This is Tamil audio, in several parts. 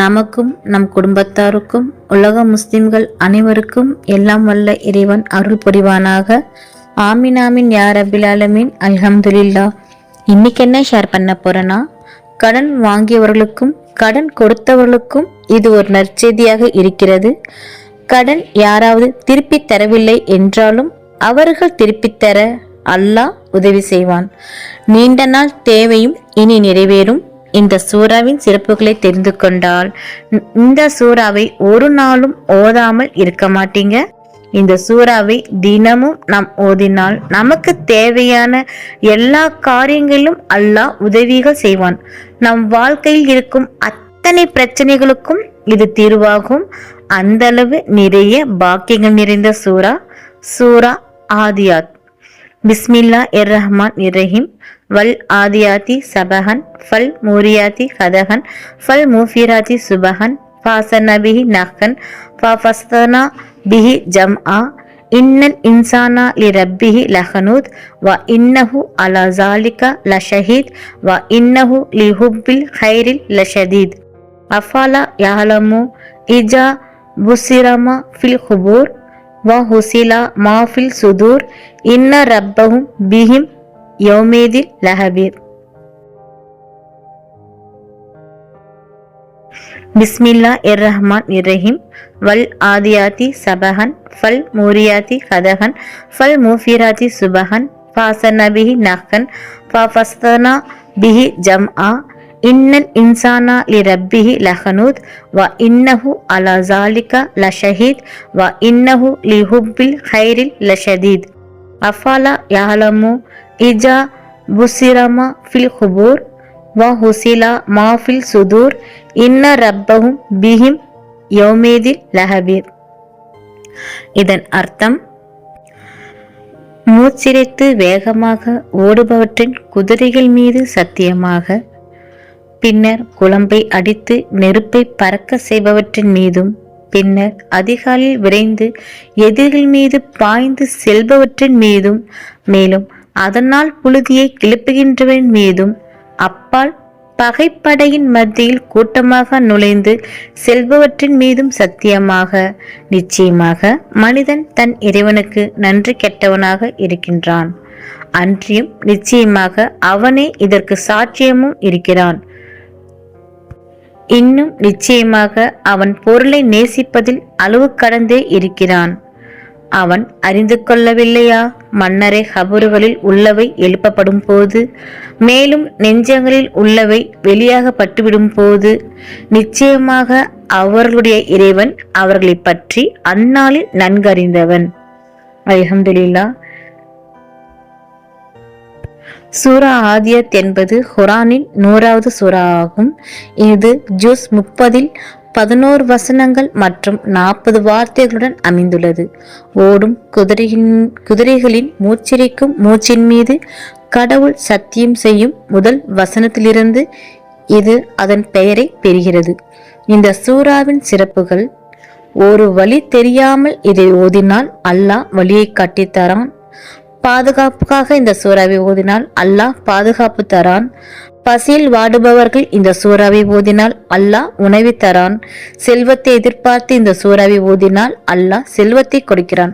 நமக்கும் நம் குடும்பத்தாருக்கும் உலக முஸ்லிம்கள் அனைவருக்கும் எல்லாம் வல்ல இறைவன் அருள் புரிவானாக. ஆமீன் ஆமீன் யார் ரபில் ஆலமீன். அல்ஹம்துலில்லா இன்னைக்கு என்ன ஷேர் பண்ண போறேன்னா கடன் வாங்கியவர்களுக்கும் கடன் கொடுத்தவர்களுக்கும் இது ஒரு நற்செய்தியாக இருக்கிறது. கடன் யாராவது திருப்பி தரவில்லை என்றாலும் அவர்கள் திருப்பித்தர அல்லாஹ் உதவி செய்வான். நீண்ட நாள் தேவையும் இனி நிறைவேறும். இந்த சூறாவின் சிறப்புகளை தெரிந்து கொண்டால் இந்த சூறாவை ஒரு நாளும் ஓதாமல் இருக்க மாட்டீங்க. இந்த சூறாவை தினமும் நாம் ஓதினால் நமக்கு தேவையான எல்லா காரியங்களிலும் அல்லாஹ் உதவிகள் செய்வான். நம் வாழ்க்கையில் இருக்கும் அத்தனை பிரச்சனைகளுக்கும் இது தீர்வாகும். அந்த அளவு நிறைய பாக்கியங்கள் நிறைந்த சூறா சூரா ஆதியாத். பிஸ்மில்லா இர் ரஹ்மான் இரஹீம் வல் ஆதியாத்தி சபஹன் ஃபல் மூரியாத்தி கதகன் ஃபல் மூஃபிராத்தி சுபஹன் ஃபாசன பிஹி நஹன் ஃபாஃபஸ்தனா பிஹி ஜம்ஆ இன்னல் இன்சானா லி ரப்பிஹி லஹனூத் வ இன்னஹு அலா ஜாலிக லஷஹீத் வ இன்னஹு லி ஹுப்பில் ஹைரில் லஷதீத். அஃபாலா யாலமு இஜா புசிரமா ஃபில் ஹுபூர் வ ஹுசிலா மா ஃபில் யோமேதில் லஹபீர். பிஸ்மில்லா இர் ரஹ்மான் இரஹீம் வல் ஆதியாத்தி சபஹன். ஃபல் மூரியாத்தி கதகன் ஃபல் மூஃபிராத்தி சுபஹன். ஃபாசன பிஹி நஹன். ஃபாஃபஸ்தனா பிஹி ஜம்ஆ. இன்னல் இன்சானா லி ரப்பிஹி லஹனூத். வ இன்னஹு அலா ஜாலிக லஷஹீத். வ இன்னஹு லி ஹுப்பில் ஹைரில் லஷதீத். அஃபாலா யாலமு இஜா புசிரமா ஃபில் ஹுபூர் வ ஹுசிலா மா ஃபில் சுதூர் இன்ன ரப்பகும் பிஹிம் யோமேதில் லஹபீர் இதன் அர்த்தம் மூச்சிரைத்து வேகமாக ஓடுபவற்றின் குதிரைகள் மீது சத்தியமாக பின்னர் குழம்பை அடித்து நெருப்பை பறக்க செய்பவற்றின் மீதும் பின்னர் அதிகாலையில் விரைந்து எதிரிகள் மீது பாய்ந்து செல்பவற்றின் மீதும் மேலும் அதனால் புழுதியை கிளப்புகின்றவன் மீதும் அப்பால் பகைப்படையின் மத்தியில் கூட்டமாக நுழைந்து செல்பவற்றின் மீதும் சத்தியமாக நிச்சயமாக மனிதன் தன் இறைவனுக்கு நன்றி கெட்டவனாக இருக்கின்றான். அன்றியும் நிச்சயமாக அவனே இதற்கு சாட்சியமும் இருக்கிறான். இன்னும் நிச்சயமாக அவன் பொருளை நேசிப்பதில் அளவு கடந்தே இருக்கிறான். அவன் அறிந்து கொள்ளவில்லையா? மன்னரை கபறுகளில் உள்ளவை எழுப்பப்படும் போது மேலும் நெஞ்சங்களில் உள்ளவை வெளியாக பட்டுவிடும் போது நிச்சயமாக அவர்களுடைய இறைவன் அவர்களை பற்றி அந்நாளில் நன்கறிந்தவன். அல்ஹம்துலில்லாஹ். சூரா ஆதியத் என்பது ஹுரானின் நூறாவது சூரா ஆகும் இது ஜூஸ் முப்பதில் பதினோரு வசனங்கள் மற்றும் நாற்பது வார்த்தைகளுடன் அமைந்துள்ளது. ஓடும் குதிரையின் குதிரைகளின் மூச்சிறைக்கும் மூச்சின் மீது கடவுள் சத்தியம் செய்யும் முதல் வசனத்திலிருந்து இது அதன் பெயரை பெறுகிறது. இந்த சூறாவின் சிறப்புகள் ஒரு வழி தெரியாமல் இதை ஓதினால் அல்லாஹ் வழியை காட்டித்தரான். பாதுகாப்புக்காக இந்த சூறாவை ஓதினால் அல்லாஹ் பாதுகாப்பு தரான். பசியில் வாடுபவர்கள் இந்த சூறாவை ஓதினால் அல்லாஹ் உணவி தரான். செல்வத்தை எதிர்பார்த்து இந்த சூறாவை ஓதினால் அல்லாஹ் செல்வத்தை கொடுக்கிறான்.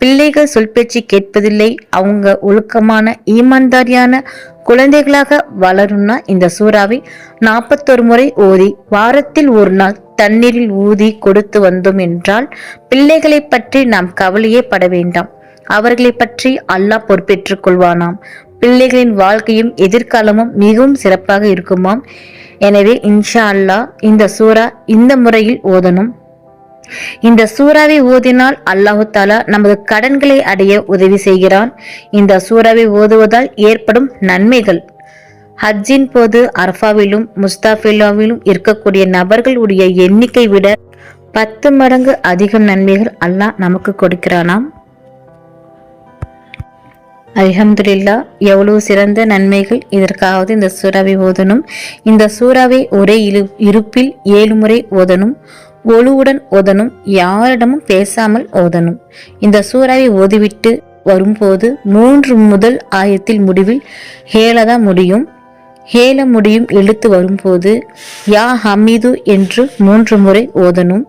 பிள்ளைகள் சொல் பேச்சு கேட்பதில்லை. அவங்க ஒழுக்கமான ஈமான்தாரியான குழந்தைகளாக வளரும்னா இந்த சூறாவை நாற்பத்தொரு முறை ஓதி வாரத்தில் ஒரு நாள் தண்ணீரில் ஊதி கொடுத்து வந்தோம் என்றால் பிள்ளைகளை பற்றி நாம் கவலையே பட வேண்டாம். அவர்களை பற்றி அல்லாஹ் பொறுப்பேற்றுக் கொள்வானாம். பிள்ளைகளின் வாழ்க்கையும் எதிர்காலமும் மிகவும் சிறப்பாக இருக்குமாம். எனவே இன்ஷா அல்லாஹ் இந்த சூரா இந்த முறையில் ஓதணும். இந்த சூறாவை ஓதினால் அல்லாஹு தாலா நமது கடன்களை அடைய உதவி செய்கிறான். இந்த சூறாவை ஓதுவதால் ஏற்படும் நன்மைகள். ஹஜ்ஜின் போது அர்ஃபாவிலும் முஸ்தாஃபிலாவிலும் இருக்கக்கூடிய நபர்களுடைய எண்ணிக்கை விட பத்து மடங்கு அதிகம் நன்மைகள் அல்லாஹ் நமக்கு கொடுக்கிறானாம். அல்ஹம்துலில்லா எவ்வளவு சிறந்த நன்மைகள் இதற்காவது இந்த சூறாவை ஓதணும். இந்த சூறாவை ஒரே இரு இருப்பில் ஏழு முறை ஓதணும். ஒழுவுடன் ஓதணும் யாரிடமும் பேசாமல் ஓதணும். இந்த சூறாவை ஓதிவிட்டு வரும்போது மூன்று முதல் ஆயத்தில் முடிவில் ஹேலதா முடியும். ஹேல முடியும் எழுத்து வரும்போது யா ஹமீது என்று மூன்று முறை ஓதணும்.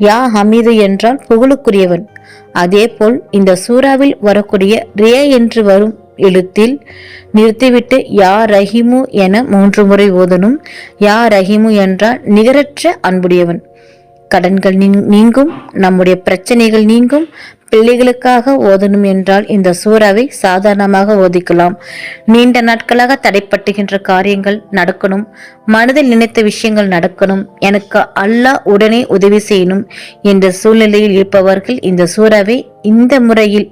யா ஹமீது என்றால் புகழுக்குரியவன் அதேபோல் இந்த சூறாவில் வரக்கூடிய ரே என்று வரும் எழுத்தில் நிறுத்திவிட்டு யா ரஹிமு என மூன்று முறை ஓதணும் யா ரஹிமு என்றால் நிகரற்ற அன்புடையவன். கடன்கள் நீங்கும் நம்முடைய பிரச்சனைகள் நீங்கும் பிள்ளைகளுக்காக ஓதணும் என்றால் இந்த சூறாவை சாதாரணமாக ஓதிக்கலாம். நீண்ட நாட்களாக தடைப்பட்டுகின்ற காரியங்கள் நடக்கணும். மனதில் நினைத்த விஷயங்கள் நடக்கணும். எனக்கு அல்லாஹ் உடனே உதவி செய்யணும் என்ற சூழ்நிலையில் இருப்பவர்கள் இந்த சூறாவை இந்த முறையில்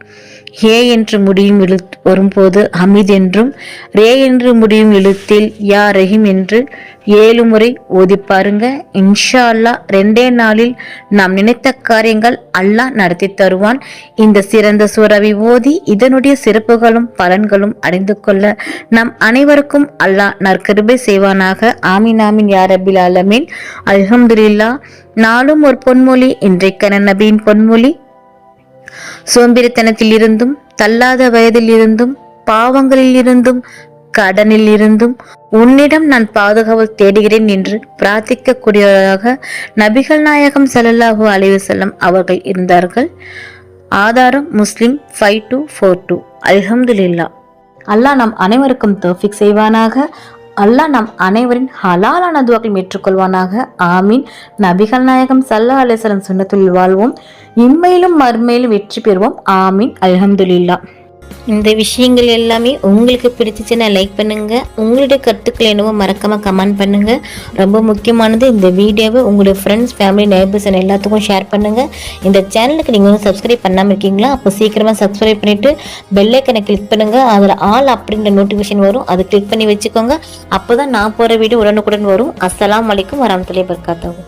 ஹே என்று முடியும் எழுத்து வரும்போது அமித் என்றும் ரே என்று முடியும் எழுத்தில் யா ரஹீம் என்று ஏழு முறை ஓதி பாருங்க. இன்ஷா அல்லாஹ் ரெண்டே நாளில் நாம் நினைத்த காரியங்கள் அல்லாஹ் நடத்தி தருவான். இந்த சிறந்த சூறாவை ஓதி இதனுடைய சிறப்புகளும் பலன்களும் அடைந்து கொள்ள நம் அனைவருக்கும் அல்லாஹ் நற்கருபை செய்வானாக. ஆமீன் ஆமீன் யா ரபில் நாளும் ஒரு பொன்மொழி இன்றைக்கான நபியின் பொன்மொழி. சோம்பேறித்தனத்தில் இருந்தும் தள்ளாத வயதில் இருந்தும் பாவங்களில் இருந்தும் கடனில் இருந்தும் உன்னிடம் நான் பாதுகாவல் தேடுகிறேன் என்று பிரார்த்திக்கக்கூடியவராக நபிகள் நாயகம் செல்லல்லாஹு அலைஹி செல்லம் அவர்கள் இருந்தார்கள். ஆதாரம் முஸ்லிம் ஃபைவ் டூ ஃபோர் டூ. அல்ஹம்துலில்லா அல்லாஹ் நம் அனைவருக்கும் தோஃபிக் செய்வானாக. அல்லாஹ் நம் அனைவரின் ஹலாலான துவாக்கள் ஏற்றுக்கொள்வானாக. ஆமீன். நபிகள் நாயகம் சல்லா அலிஸ்லம் சுன்னத்துள் வாழ்வோம். இம்மையிலும் மறுமையிலும் வெற்றி பெறுவோம். ஆமீன். அல்ஹம்துலில்லா இந்த விஷயங்கள் எல்லாமே உங்களுக்கு பிடிச்சிச்சுன்னா லைக் பண்ணுங்க. உங்களுடைய கருத்துக்கள் என்னவோ மறக்காம கமெண்ட் பண்ணுங்க. ரொம்ப முக்கியமானது இந்த வீடியோவை உங்களுடைய ஃப்ரெண்ட்ஸ் ஃபேமிலி நeighbors எல்லாத்துக்கும் ஷேர் பண்ணுங்க. இந்த சேனலுக்கு நீங்கள் வந்து சப்ஸ்கிரைப் பண்ணாமல் இருக்கீங்களா? அப்போ சீக்கிரமாக சப்ஸ்கிரைப் பண்ணிட்டு பெல்லைக்கனை கிளிக் பண்ணுங்க. அதில் ஆல் அப்படின்ற நோட்டிஃபிகேஷன் வரும். அதை கிளிக் பண்ணி வச்சுக்கோங்க. அப்போ தான் நான் போகிற வீடியோ உடனுக்குடன் வரும். அஸ்லாம் வலைக்கும் வரமத்துலேயே பர்காத்தவும்